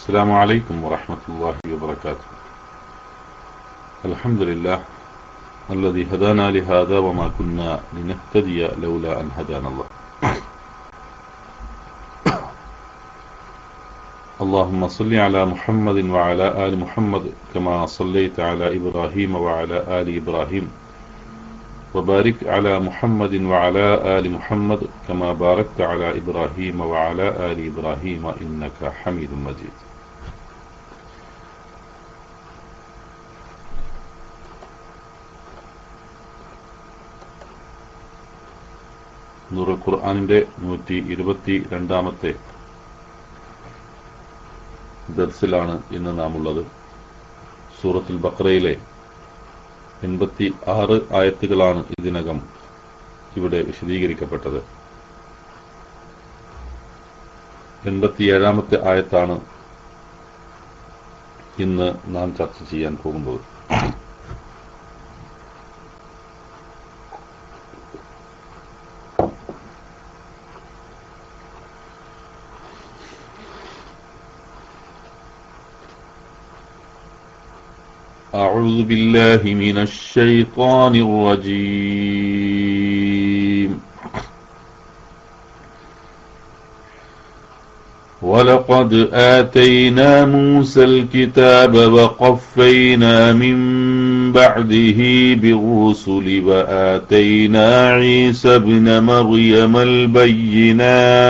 السلام عليكم ورحمة الله وبركاته. الحمد لله الذي هدانا لهذا وما كنا لنهتدي لولا أن هدانا الله. اللهم صل على محمد وعلى آل محمد كما صليت على إبراهيم وعلى آل إبراهيم. وبارك على محمد وعلى آل محمد كما باركت على إبراهيم وعلى آل إبراهيم إنك حميد مجيد. നൂറ് ഖുർആാനിന്റെ നൂറ്റി ഇരുപത്തി രണ്ടാമത്തെ ദർസിലാണ് ഇന്ന് നാം ഉള്ളത് സൂറത്തുൽ ബക്രയിലെ എൺപത്തി ആറ് ആയത്തുകളാണ് ഇതിനകം ഇവിടെ വിശദീകരിക്കപ്പെട്ടത്. എൺപത്തിയേഴാമത്തെ ആയത്താണ് ഇന്ന് നാം ചർച്ച ചെയ്യാൻ പോകുന്നത്. أعوذ بالله من الشيطان الرجيم. ولقد آتينا موسى الكتاب وقفينا من بعده بالرسل وآتينا عيسى ابن مريم البينات.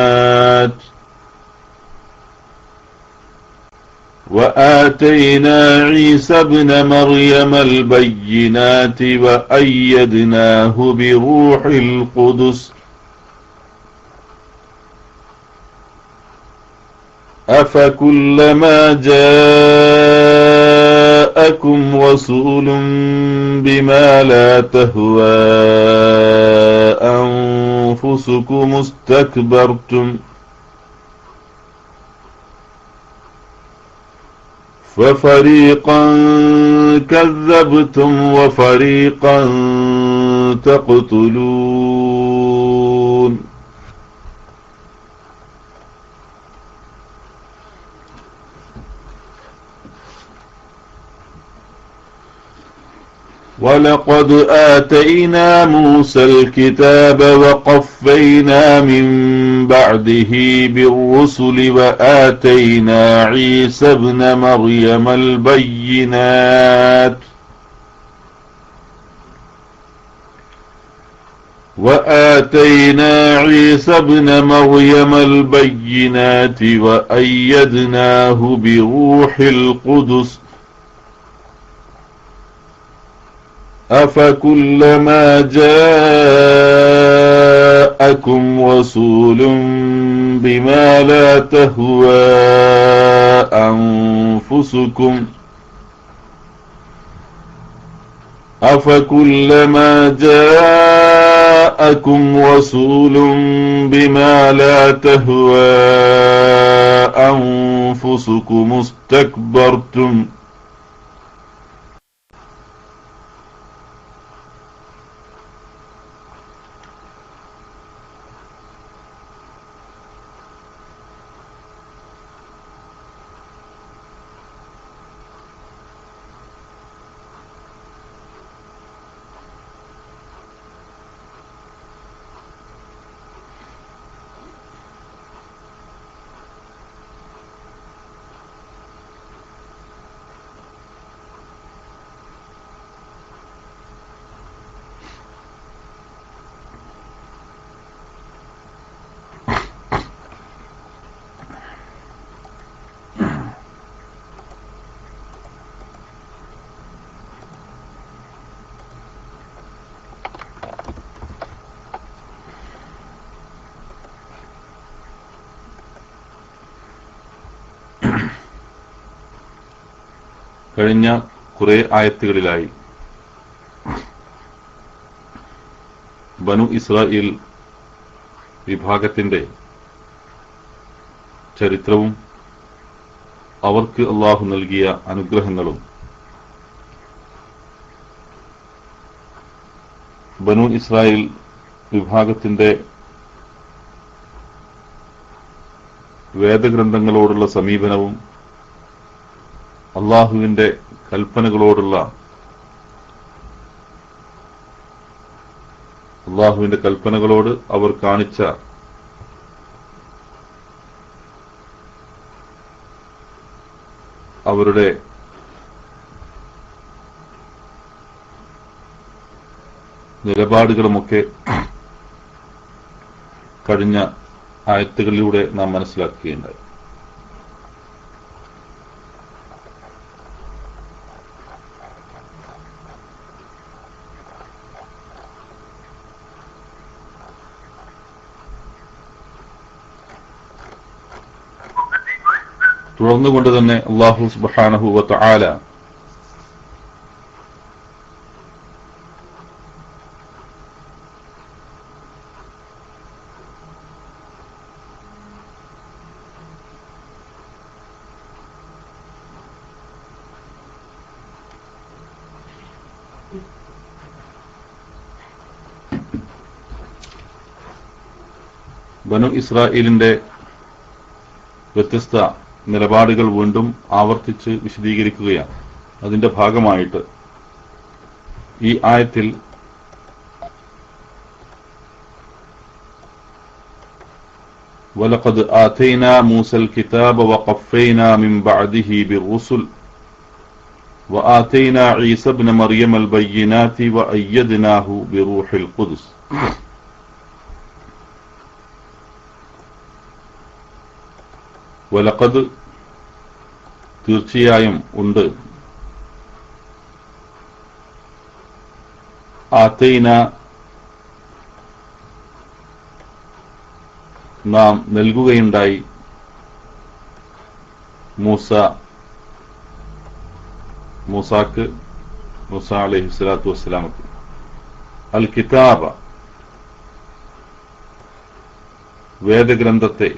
وآتينا عيسى ابن مريم البينات وأيدناه بروح القدس. أفكلما جاءكم رسول بما لا تهوى أنفسكم استكبرتم ففريقا كذبتم وفريقا تقتلون. ولقد آتينا موسى الكتاب وقفينا من بعده بالرسل وآتينا عيسى ابن مريم البينات. وآتينا عيسى ابن مريم البينات وأيدناه بروح القدس. أفكلما جاءكم رسول بما لا تهوى أنفسكم أفكلما جاءكم رسول بما لا تهوى أنفسكم استكبرتم കഴിഞ്ഞ കുറെ ആയത്തുകളിലായി. ബനു ഇസ്രായേൽ വിഭാഗത്തിന്റെ ചരിത്രവും അവർക്ക് അള്ളാഹു നൽകിയ അനുഗ്രഹങ്ങളും ബനു ഇസ്രായേൽ വിഭാഗത്തിന്റെ വേദഗ്രന്ഥങ്ങളോടുള്ള സമീപനവും അള്ളാഹുവിന്റെ കൽപ്പനകളോടുള്ള അള്ളാഹുവിന്റെ കൽപ്പനകളോട് അവർ കാണിച്ച അവരുടെ നിലപാടുകളുമൊക്കെ കഴിഞ്ഞ ആയത്തുകളിലൂടെ നാം മനസ്സിലാക്കുകയുണ്ടായി. തുടർന്നുകൊണ്ട് തന്നെ അള്ളാഹു സുബ്ഹാനഹു വ തആല ബനു ഇസ്രായേലിന്റെ വ്യത്യസ്ത നിലപാടുകൾ വീണ്ടും ആവർത്തിച്ച് വിശദീകരിക്കുകയാണ് അതിന്റെ ഭാഗമായിട്ട് ഈ ആയത്തിൽ ولقد آتينا موسى الكتاب وقفينا من بعده بالرسل وآتينا عيسى ابن مريم البينات وأيدناه بروح القدس വലക്കത് തീർച്ചയായും ഉണ്ട്. ആത്തൈന നാം നൽകുകയുണ്ടായി. മൂസ മൂസാക്ക് മൂസ അലഹി സ്വലാത്തു വസ്സലാമക്ക്. അൽ കിതാബ വേദഗ്രന്ഥത്തെ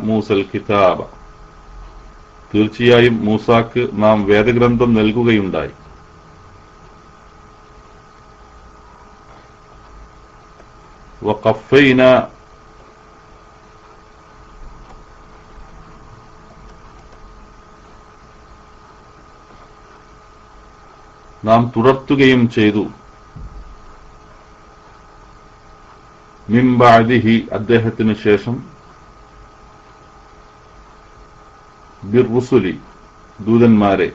മൂസൽ കിതാബ തീർച്ചയായും മൂസാക്ക് നാം വേദഗ്രന്ഥം നൽകുകയുണ്ടായി. നാം തുടർത്തുകയും ചെയ്തു. മിംബാദിഹി അദ്ദേഹത്തിന് ശേഷം ബിർറുസുലി ദൂതന്മാരെ.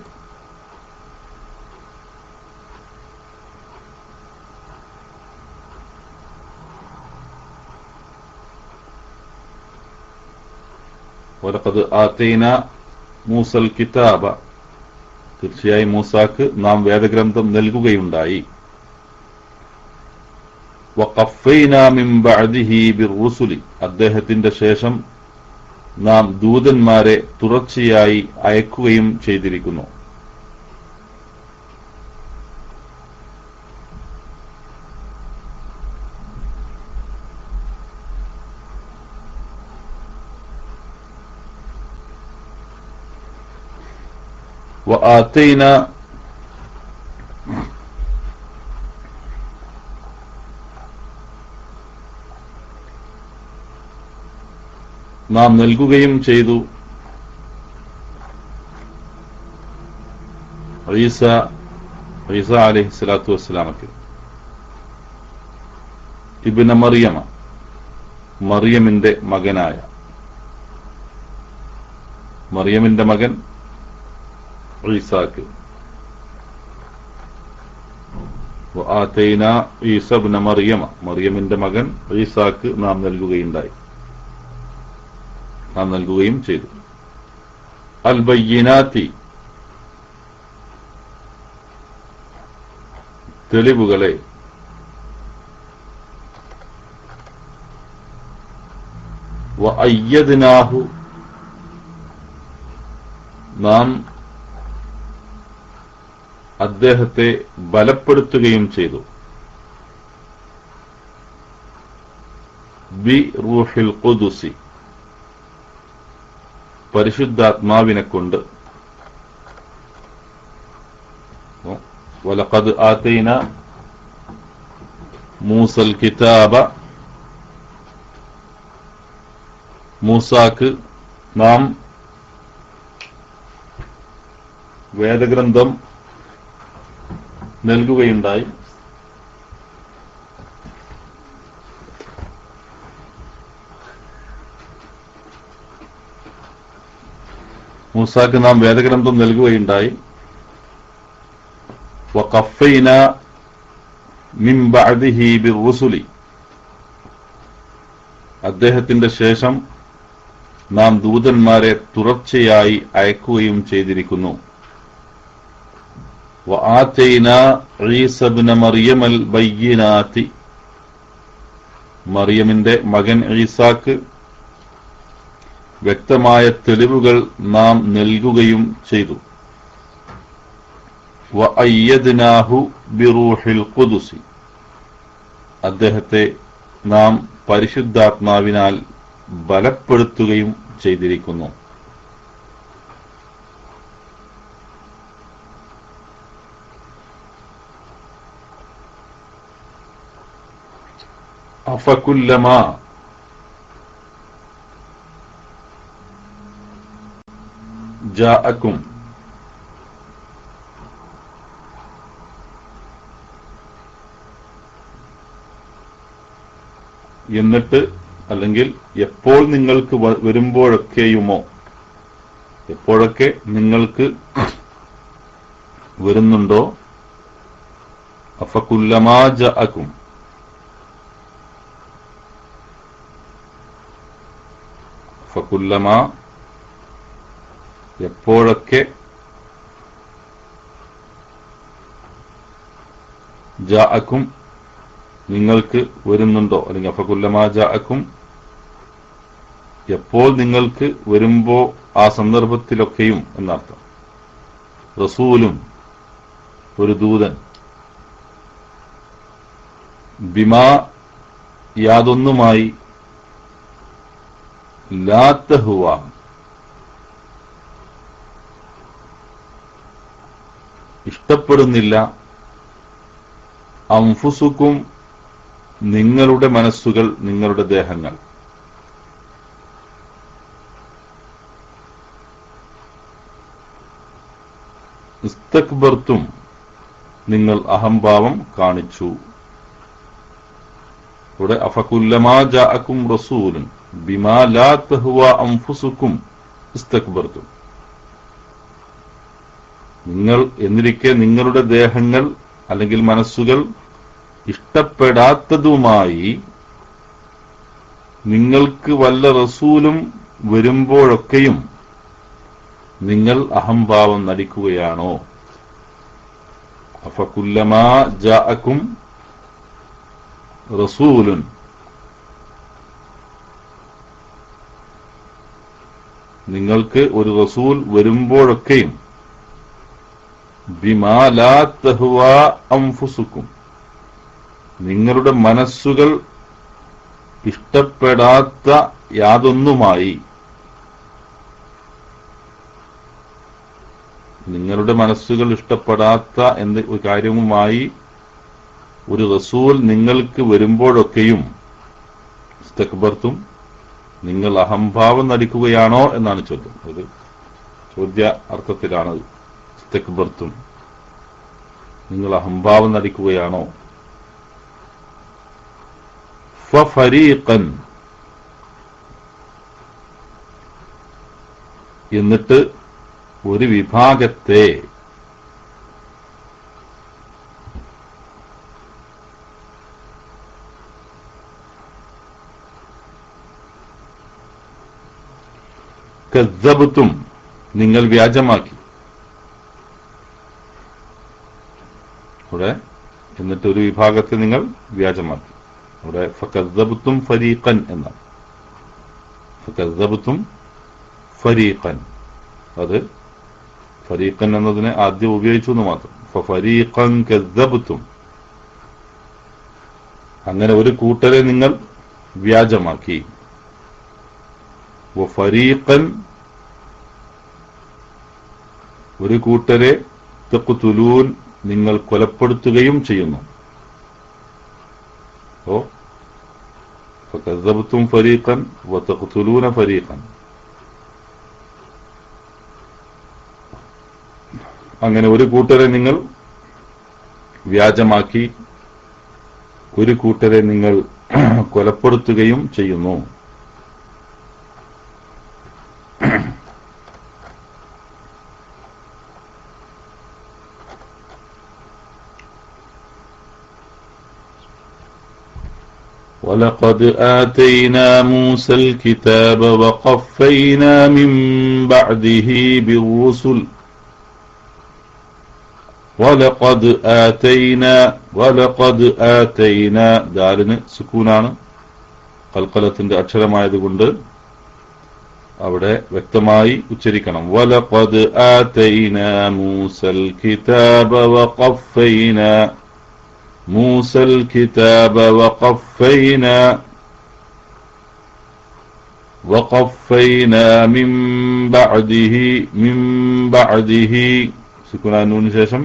വലക്കത് ആത്തേന മൂസൽ കിതാബ. തീർച്ചയായും മൂസാക്ക് നാം വേദഗ്രന്ഥം നൽകുകയുണ്ടായി. അദ്ദേഹത്തിന്റെ ശേഷം നാം ദൂതന്മാരെ തുടർച്ചയായി അയക്കുകയും ചെയ്തിരിക്കുന്നു وآتينا നാം നൽകുകയും ചെയ്തു. ഈസ ഈസ അലഹി സ്വലാത്തു വസ്സലാമക്ക് ഇബിന മറിയമ മറിയമിന്റെ മകനായ. മറിയമിന്റെ മകൻ ഈസാക്ക്. ഈസബ്ന മറിയമ മറിയമിന്റെ മകൻ ഈസാക്ക് നാം നൽകുകയുണ്ടായി. നാം നൽകുകയും ചെയ്തു. അൽ ബയ്യനാത്തി തെളിവുകളെ അയ്യദിനാഹു. നാം അദ്ദേഹത്തെ ബലപ്പെടുത്തുകയും ചെയ്തു. ബി റൂഹിൽ ഖുദുസി. പരിശുദ്ധാത്മാവിനെ കൊണ്ട് വലഖദ് ആതൈന മൂസൽ കിതാബ മൂസാക്ക് നാം വേദഗ്രന്ഥം നൽകുകയുണ്ടായി. മൂസാക്ക് നാം വേദഗ്രന്ഥം നൽകുകയുണ്ടായി. മിൻ അദ്ദേഹത്തിന്റെ ശേഷം നാം ദൂതന്മാരെ തുടർച്ചയായി അയക്കുകയും ചെയ്തിരിക്കുന്നു. മറിയമൽ മറിയമിന്റെ മകൻ ഈസാക്ക് വ്യക്തമായ തെളിവുകൾ നാം നൽകുകയും ചെയ്തു. വഅയ്യദ്നാഹു ബിറൂഹിൽ ഖുദുസി. അദ്ദേഹത്തെ നാം പരിശുദ്ധാത്മാവിനാൽ ബലപ്പെടുത്തുകയും ചെയ്തിരിക്കുന്നു. അഫകുല്ലമാ ജാഅക്കും. എന്നിട്ട് അല്ലെങ്കിൽ എപ്പോൾ നിങ്ങൾക്ക് വരുമ്പോഴൊക്കെയുമോ? എപ്പോഴൊക്കെ നിങ്ങൾക്ക് വരുന്നുണ്ടോ? അഫകുല്ലമാ ജാഅക്കും. ഫകുല്ലമാ എപ്പോഴൊക്കെ ജാഅക്കും നിങ്ങൾക്ക് വരുന്നുണ്ടോ? അല്ലെങ്കിൽ അഫകുല്ലമാ ജാഅക്കും എപ്പോൾ നിങ്ങൾക്ക് വരുമ്പോ ആ സന്ദർഭത്തിലൊക്കെയും എന്നർത്ഥം. റസൂലും ഒരു ദൂതൻ. ബിമാ യാതൊന്നുമായി ലാത്തഹുവ. ഇഷ്ടപ്പെടുന്നില്ല. അംഫുസുക്കും നിങ്ങളുടെ മനസ്സുകൾ നിങ്ങളുടെ ദേഹങ്ങൾ. ഇസ്തക്ബർത്തും നിങ്ങൾ അഹംഭാവം കാണിച്ചു. ഇവിടെ അഫകുല്ലമാ ജാഅക്കും റസൂലുൻ ബിമാ ലാ തഹ്വ അംഫുസുക്കും ഇസ്തക്ബർത്തും. നിങ്ങൾ എന്നിരിക്കെ നിങ്ങളുടെ ദേഹങ്ങൾ അല്ലെങ്കിൽ മനസ്സുകൾ ഇഷ്ടപ്പെടാത്തതുമായി നിങ്ങൾക്ക് വല്ല റസൂലും വരുമ്പോഴൊക്കെയും നിങ്ങൾ അഹംഭാവം നടിക്കുകയാണോ? അഫകുല്ലമാ ജാഅക്കും റസൂലുൻ. നിങ്ങൾക്ക് ഒരു റസൂൽ വരുമ്പോഴൊക്കെയും ബിമാ ലാ തഹ്വ അംഫുസുക്കും. നിങ്ങളുടെ മനസ്സുകൾ ഇഷ്ടപ്പെടാത്ത യാതൊന്നുമായി. നിങ്ങളുടെ മനസ്സുകൾ ഇഷ്ടപ്പെടാത്ത എന്ത് കാര്യവുമായി ഒരു റസൂൽ നിങ്ങൾക്ക് വരുമ്പോഴൊക്കെയും ഇസ്തക്ബർത്തും നിങ്ങൾ അഹംഭാവം നടിക്കുകയാണോ എന്നാണ് ചോദ്യം. അത് ചോദ്യ അർത്ഥത്തിലാണ് ഇസ്തക്ബർത്തും നിങ്ങൾ അഹംഭാവം നടിക്കുകയാണോ? ഫരീഖൻ എന്നിട്ട് ഒരു വിഭാഗത്തെ കദ്ദബത്തും നിങ്ങൾ വ്യാജമാക്കി. ഇവിടെ എന്നിട്ട് ഒരു വിഭാഗത്തെ നിങ്ങൾ വ്യാജമാക്കി. അവിടെ ഫക്കദ്ദബുത്തും ഫരീഖൻ എന്നാണ്. ഫക്കദ്ദബുത്തും ഫരീഖൻ അത് ഫരീഖൻ എന്നതിനെ ആദ്യം ഉപയോഗിച്ചു എന്ന് മാത്രം. ഫരീഖൻ അങ്ങനെ ഒരു കൂട്ടരെ നിങ്ങൾ വ്യാജമാക്കി. ഫരീഖൻ ഒരു കൂട്ടരെ തെക്കുതുലൂൻ നിങ്ങൾ കൊലപ്പെടുത്തുകയും ചെയ്യുന്നു. അപ്പോ ഫരീഖൻ വത്തഖ്തുലൂന ഫരീഖൻ. അങ്ങനെ ഒരു കൂട്ടരെ നിങ്ങൾ വ്യാജമാക്കി ഒരു കൂട്ടരെ നിങ്ങൾ കൊലപ്പെടുത്തുകയും ചെയ്യുന്നു. ولقد آتينا موسى الكتاب وقفينا من بعده بالرسل ولقد آتينا ولقد آتينا ദാലിന് സുക്കൂനാണ് കൽക്കലത്തിന്റെ അക്ഷരമായതുകൊണ്ട് അവിടെ വ്യക്തമായി ഉച്ചരിക്കണം വലഖദ് ആതൈന മൂസൽ കിതാബ വഖഫൈന മൂസൽ കിതാബ വഖഫൈന وقفينا من بعده من بعده സുക്കുനാനൂന് ശേഷം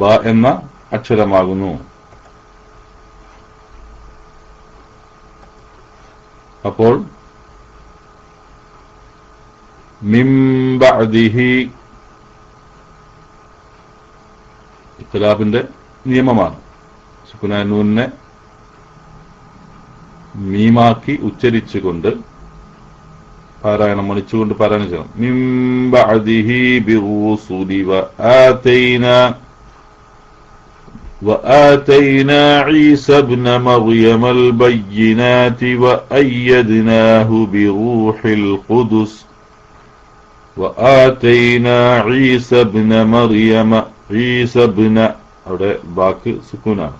ബ എന്ന അക്ഷരമാകുന്നു അപ്പോൾ മിംബഅദിഹി ഇഖ്ലാബിന്റെ നിയമമാണ് സുക്കുനാനൂനെ മീമാക്കി ഉച്ചരിച്ചുകൊണ്ട് പാരായണം മണിച്ചുകൊണ്ട് പാരായണം ചെയ്യണം മിംബഅദിഹി ബിറുസുലി വആതൈനാ وآتينا عيسى ابن مريم البينات وأيدناه بروح القدس وآتينا عيسى ابن مريم عيسى ابن അവിടെ ബാക്ക് സുക്കൂനാണ്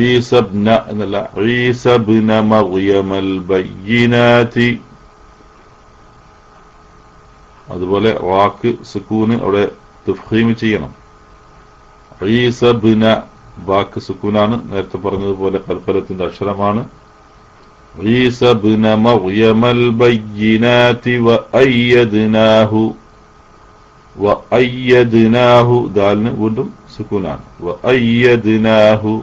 ഈസബ്ന എന്നല്ല ഈസബ്ന മറിയമൽ ബയ്യിനാതി അതുപോലെ വാക്ക് സുക്കൂന് അവിടെ തുഫീം ചെയ്യണം ഈസബ്ന വാക്ക് സുക്കൂനാണ് നേരത്തെ പറഞ്ഞതുപോലെ കൽപ്പലത്തിന്റെ അക്ഷരമാണ് ഈസബ്ന മറിയമൽ ബയ്യിനാതി വഅയ്യദ്നാഹു വഅയ്യദ്നാഹു ദാലിന് വീണ്ടും സുക്കൂനാണ് വഅയ്യദ്നാഹു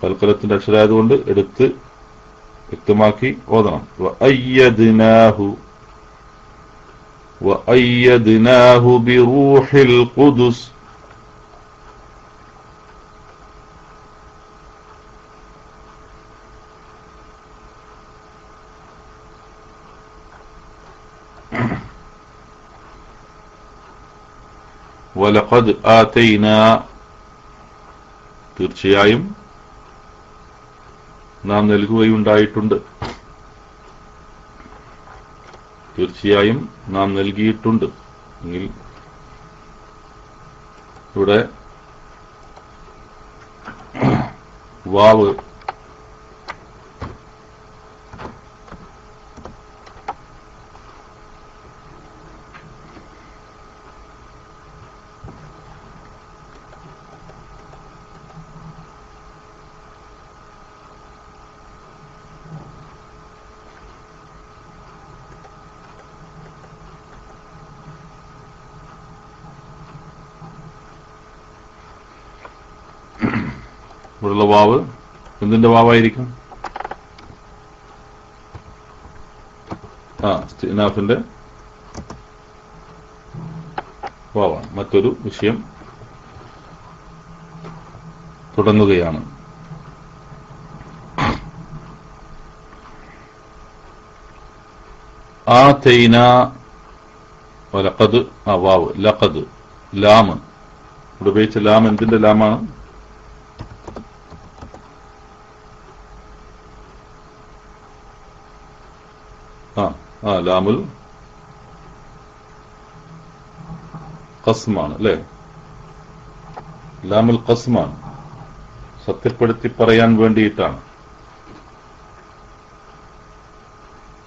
കൽക്കലത്തിന്റെ അക്ഷരായതുകൊണ്ട് എടുത്ത് വ്യക്തമാക്കി ഓതണം വഅയ്യദ്നാഹു വഅയ്യദ്നാഹു ബിറൂഹിൽ ഖുദുസ് വലഖദ് ആതൈന തീർച്ചയായും നാം നൽകുകയുണ്ടായിട്ടുണ്ട്. തീർച്ചയായും നാം നൽകിയിട്ടുണ്ട്. എങ്കിൽ ഇവിടെ വാവ് ഇവിടെയുള്ള വാവ് എന്തിന്റെ വാവായിരിക്കും? ആ സ്റ്റിനാഫിന്റെ വാവാണ്. മറ്റൊരു വിഷയം തുടങ്ങുകയാണ്. ആ തേന ലഖദ് ആ വാവ് ലഖദ് ലാം ഇവിടെ ഉപയോഗിച്ച ലാം എന്തിന്റെ ലാമാണ്? ആ ആ ലാമുൽ ഖസ്മാണ് അല്ലേ? ലാമുൽ ഖസ്മാണ്. സത്യപ്പെടുത്തി പറയാൻ വേണ്ടിയിട്ടാണ്.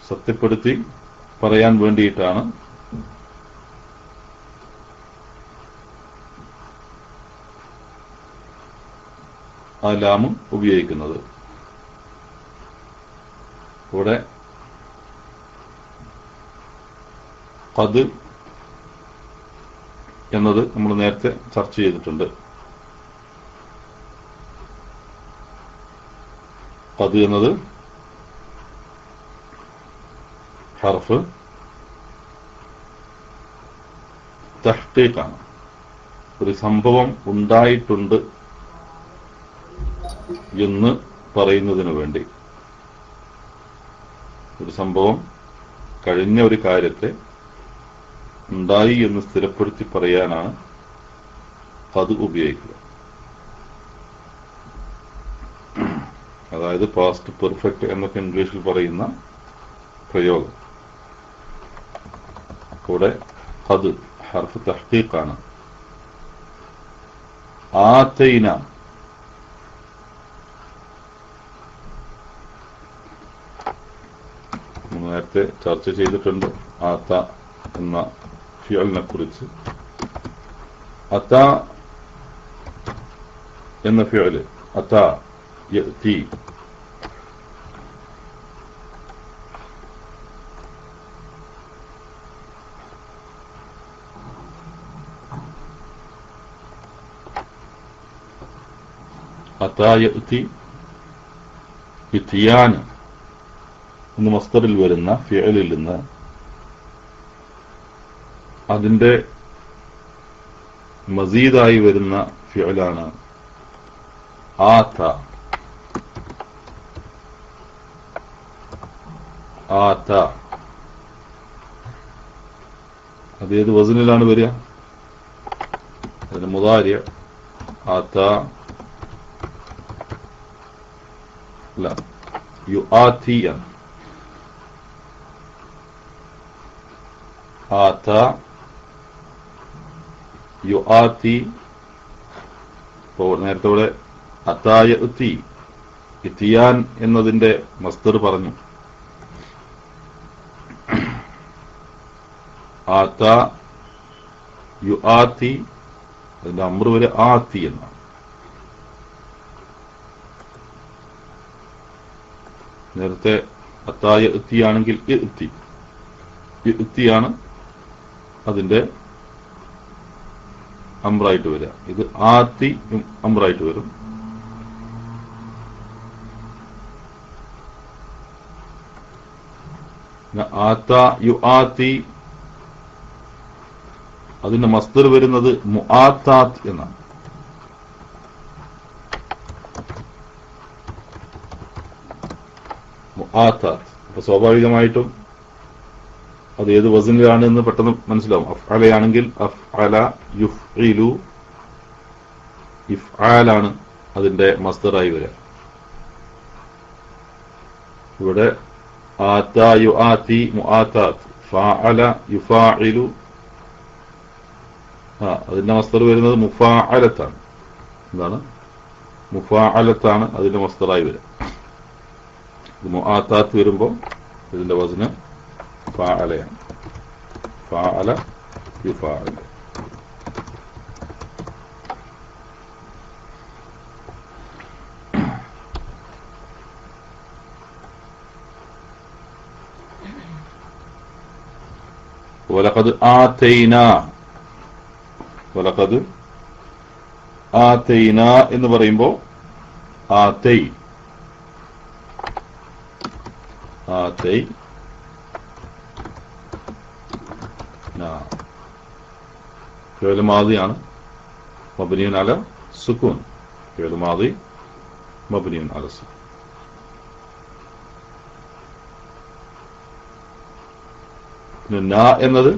സത്യപ്പെടുത്തി പറയാൻ വേണ്ടിയിട്ടാണ് ആ ലാമും ഉപയോഗിക്കുന്നത്. ഇവിടെ പത് എന്നത് നമ്മൾ നേരത്തെ ചർച്ച ചെയ്തിട്ടുണ്ട്. പത് എന്നത് ഹർഫ് തഷ്ടേക്കാണ് ഒരു സംഭവം ഉണ്ടായിട്ടുണ്ട് എന്ന് പറയുന്നതിനു വേണ്ടി. ഒരു സംഭവം കഴിഞ്ഞ ഒരു കാര്യത്തെ ഉണ്ടായി എന്ന് സ്ഥിരപ്പെടുത്തി പറയാനാണ് അത് ഉപയോഗിക്കുക. അതായത് പാസ്റ്റ് പെർഫെക്റ്റ് എന്നൊക്കെ ഇംഗ്ലീഷിൽ പറയുന്ന പ്രയോഗം. കൂടെ അത് ഹർഫ് തഹ്ഖീഖാണ്. ആത്തൈന നേരത്തെ ചർച്ച ചെയ്തിട്ടുണ്ട് ആത്ത എന്ന ഫിയലിനെ കുറിച്ച് അത്ത എന്ന ഫിയൽ. അത്ത യഅ്തി അത്താ യഅ്തി ഇത്തിയാൻ എന്ന് മസ്തറിൽ വരുന്ന ഫിയലിൽ നിന്ന് അതിന്റെ മസീദായി വരുന്ന ഫിയലാണ് ആത്ത ആത്ത അത് ഏത് വസനിലാണ് വരിക അതിന് മുതാര്യ ആത്ത അല്ല യു ആത്തി ആണ് ആത്ത യു ആത്തി ഇപ്പോൾ നേരത്തെ ഇവിടെ അത്തായ എത്തി ഇത്തിയാൻ എന്നതിന്റെ മസ്തർ പറഞ്ഞു. ആത്ത യു ആത്തി അതിന്റെ അമ്ര വരെ ആത്തി എന്നാണ്. നേരത്തെ അത്തായ എത്തിയാണെങ്കിൽ എത്തി എത്തിയാണ് അതിന്റെ അമ്രായിട്ട് വരിക ഇത് ആത്തി അമ്രായിട്ട് വരും. ആത്ത യു ആത്തി. അതിന്റെ മസ്തർ വരുന്നത് മുആത്താത്ത് എന്നാണ്. അപ്പൊ സ്വാഭാവികമായിട്ടും അത് ഏത് വസനിലാണ് എന്ന് പെട്ടെന്ന് മനസ്സിലാവും. അഫ് അലയാണെങ്കിൽ അഫ് അല യുഫ് ഇലു ഇഫ് ആലാണ് അതിന്റെ മസ്തറായി വരിക ഇവിടെ യുഫാഇലു. ആ അതിന്റെ മസ്തർ വരുന്നത് മുഫാഅലത്താണ്. എന്താണ്? മുഫാഅലത്താണ് അതിന്റെ മസ്തറായി വരിക. മുആത്താത്ത് വരുമ്പോൾ ഇതിന്റെ വസന ഫാഅലയാണ് ഫാഅല യുഫാഅല ولقد آتينا ولقد آتينا എന്ന് പറയുമ്പോൾ ആതൈ ആതൈ ഫിയൽ മാതിയാണ് മബ്നിയൻ അല സുക്കൂൻ. ഫിയൽ മാതി മബ്നിയൻ അല സുക്കൂൻ. എന്നത്?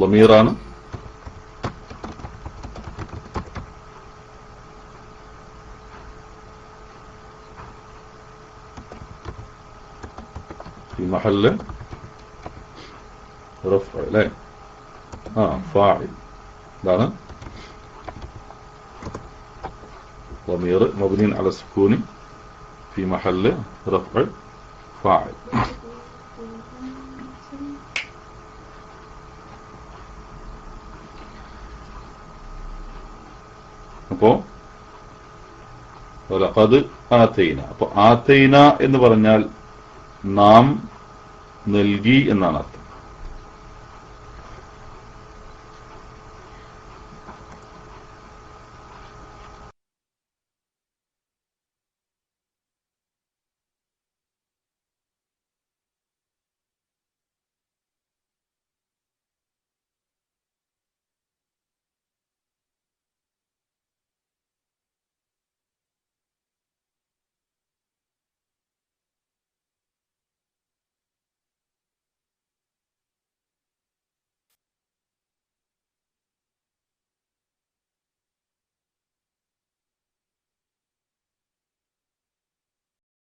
ലമീറാണ്. في محل رفع لا اه فاعل دعنا ضمير مبني على السكون في محل رفع فاعل അപ്പോ ലഖദ് ആതൈന അപ്പൊ ആതൈന എന്ന് പറഞ്ഞാൽ നാം നൽകി എന്നാണ് അർത്ഥം.